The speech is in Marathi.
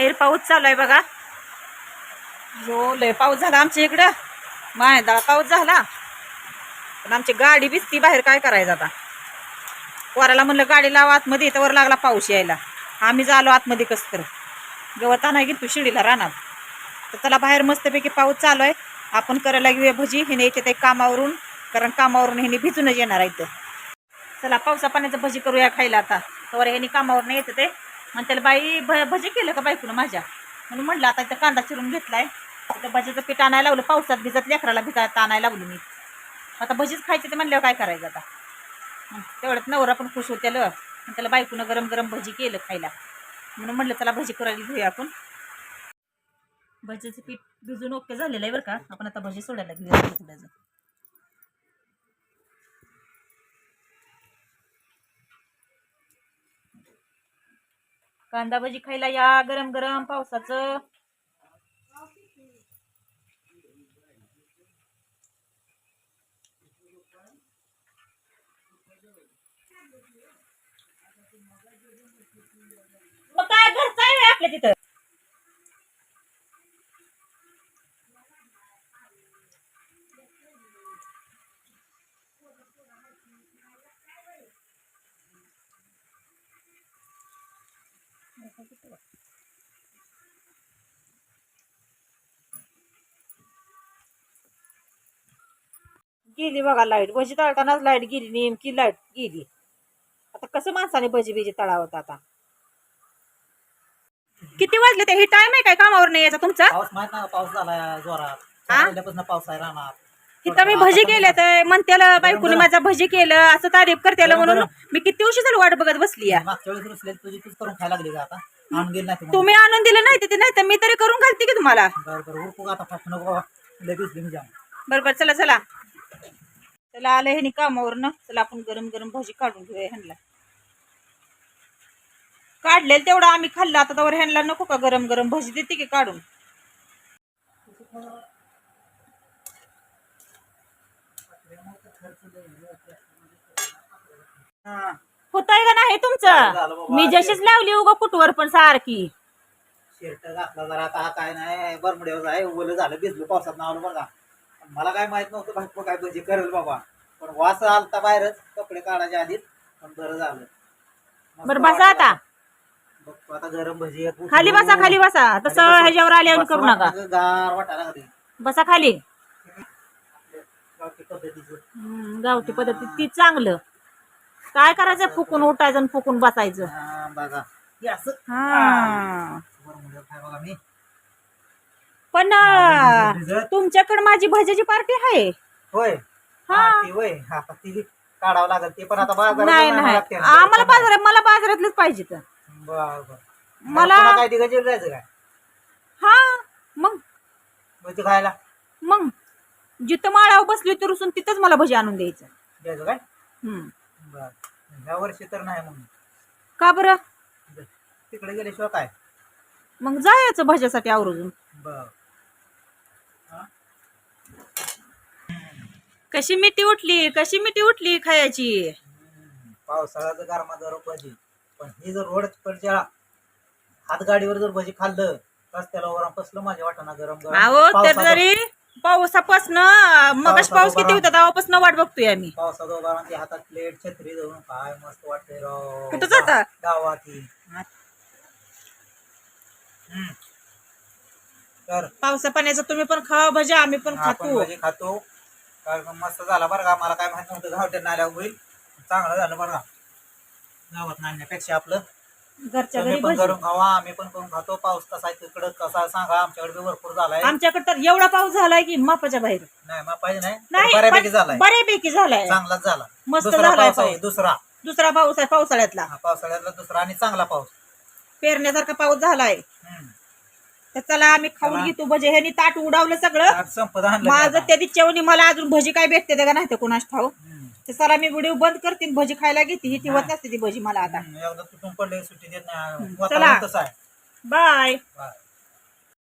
बाहेर पाऊस चालू आहे बघा. जो लय पाऊस झाला आमच्या इकडं. मायदा पाऊस झाला. पण आमची गाडी भिजती बाहेर काय करायचं आता? पोराला म्हणलं गाडी लावा आतमध्ये त्यावर वर लागला पाऊस यायला. आम्ही जालो आतमध्ये कस तर गवत नाही तू शिडीला राहणार तर त्याला बाहेर मस्तपैकी पाऊस चालू आहे. आपण करायला घेऊया भजी हिने येते ते कामावरून कारण कामावरून हिने भिजूनच येणार आहे इथं. चला पावसा पाण्याचं भजी करूया खायला आता. तर ह्यानी कामावरून येते येतं ते. आणि त्याला बाई भ भजी केलं का बायकून माझ्या? म्हणून म्हटलं आता इथं कांदा चिरून घेतलाय. तर भजीचं पीठ आणायला लावलं पावसात भिजत लेकराला भिजत आणायला लावलं मी. आता भजीच खायचे ते म्हणल्यावर काय करायचं आता? तेवढ्यात नवरा पण खुश होत्याल आणि त्याला बायकून गरम गरम भजी केलं खायला. म्हणून म्हटलं चला भजी करायला घेऊया आपण. भजीचं पीठ भिजून ओके झालेलं आहे बरं का? आपण आता भजी सोडायला घेऊया थोड्याचं कांदा भजी खायला या गरम गरम पावसाचं. गेली बघा लाइट. भजी तळतानाच लाइट गेली नेमकी लाइट गेली. आता कसं माणसाने भजी बिजी तळावत आता? किती वाजले ते? हे टाइम आहे काय कामावर नाही यायचा तुमचा? पाऊस माहीत ना पाऊस झाला जोरात? पहिल्यापासून पाऊस आहे राहणार इथं मी भजी केले तर म्हणत्याला बायकोने माझा भजी केलं असं तारीफ करत्याला गरम म्हणून. मी किती उशीर झालं वाट बघत बसली या. मागच्या वेळेस रुसले तुझी तूच करून खायला लागली का आता? आणून गेली नाही तुम्ही आणून दिलं नाही ते नाही तर मी तरी करून घालते की तुम्हाला. बरं बरं उरकू का आता? फास्ट नको बाबा. लगेच घेऊन जा. बरं बरं चला चला. चला आलं ह्यानी कामावर ना चला आपण गरम गरम भजी काढून घेऊया ह्यांना. काढलेलं तेवढं आम्ही खाल्लं. आता तर ह्यांना नको का गरम गरम भजी देते की काढून? हा. होतंय का नाही झालं तुमचं बाबा. मी जशीच लावली उगा कुटवर पण सारखी. शर्ट घातला जरा आता हा काय नाही बरमड्यावर आहे ओलं झालं भिजलो पावसात नावलं बरं का. पण मला काय माहीत नव्हतं बायको काय भजी करेल बाबा. पण वास आलता बाहेरच कपडे काढायच्या आधीच पण बरं झालं. मस्त बरं बसा आता. बघतो आता गरम भजी एक उचलून- खाली बसा खाली बसा. तसं खाली बसा. ह्याच्यावर आल्यावर बसा करू नका. वाटलं गार वाटायला लागली. बसा खाली. गावठी पद्धतीचं. हम्म, गावठी पद्धती ती चांगलं. काय करायचं? फुकून उठायचं आणि फुकून बसायचं. हा, बघा. हे असं हा. बरमुड्यावर काय बघा मी. पण. तुमच्याकडे माझी भज्याची पार्टी आहे. होय. हा. हा, ती होय. हा आता ती काढावं लागेल. ते पण आता बाजारात नाही नाही लागते ना. आम्हाला बाजारात मला बाजारातलंच पाहिजे तर. बरं, बरं. मला- पुन्हा काय जेवण जायचं काय? हा मग. भजी खायला? मग. जिथं माळावर बसली तर रुसून तिथंच मला भजी आणून द्यायचं. द्यायचं काय? हम्म. ह्या वर्षी तर नाही मग का बरं? तिकडे गेल्याशिवाय काय? मग जायचं भज्यासाठी आवरून बर. कशी मिठी उठली? कशी मिठी उठली खायची? पावसाळ्याचं गारमा गरम भजी. पण ही जर रोड कडच्या हातगाडीवर जर भजी खाल्लं रस्त्याला वर कसलं माझ्या वाटाणा गरम गरम अहो तर पावसाचं- जरी पावसापासनं मगच पाऊस किती होता तेव्हापासून वाट बघतोय आम्ही. पावसात उभा राहून ते हातात प्लेट छत्री धरून काय मस्त वाटतंय राव. कुठं जाता? गावात ही. हम्म. तर पावसा पाण्याचं तुम्ही पण खावा भज्या आम्ही पण आपण खातो. भजी खातो. काय मस्त झाला बरं का मला काय माहीत नव्हतं गावठ्यात नाल्यावर होईल. चांगलं झालं बरं का. गावात नाण्यापेक्षा आपलं. घरच्या तुम्ही घरी पण भजी करून खावा आम्ही पण करून खातो. पाऊस कसा आहे तिकडं कसा आहे सांगा आमच्याकडे बी भरपूर झालाय. आमच्याकडे तर एवढा पाऊस झालाय की मापाच्या बाहेर. नाही मग पाहिजे नाही पण बऱ्यापैकी झालाय. बऱ्यापैकी झालाय. चांगलाच झाला. मस्त दुसरा झालाय पाऊस आहे पाऊस. दुसरा. दुसरा पाऊस आहे पावसाळ्यातला. हा, पावसाळ्यातला दुसरा आणि चांगला पाऊस. पेरण्यासारखा पाऊस झालाय. हम्म. तर चला आम्ही खाऊन चला. घेतो भजे. ह्यानी ताट उडावलं सगळं. ताट संपत आणलं माझं आता. त्या दिवशी मला अजून भजी काय भेटते ते का नाही ते कोणाच ठाऊ तर चला मी व्हिडिओ बंद करते आणि भजी खायला घेते ही ठेवत नसते ती भजी मला आता. एकदा तुटून पडले सुट्टी देत नाही. चला. वातावरण तसं आहे. बाय. बाय.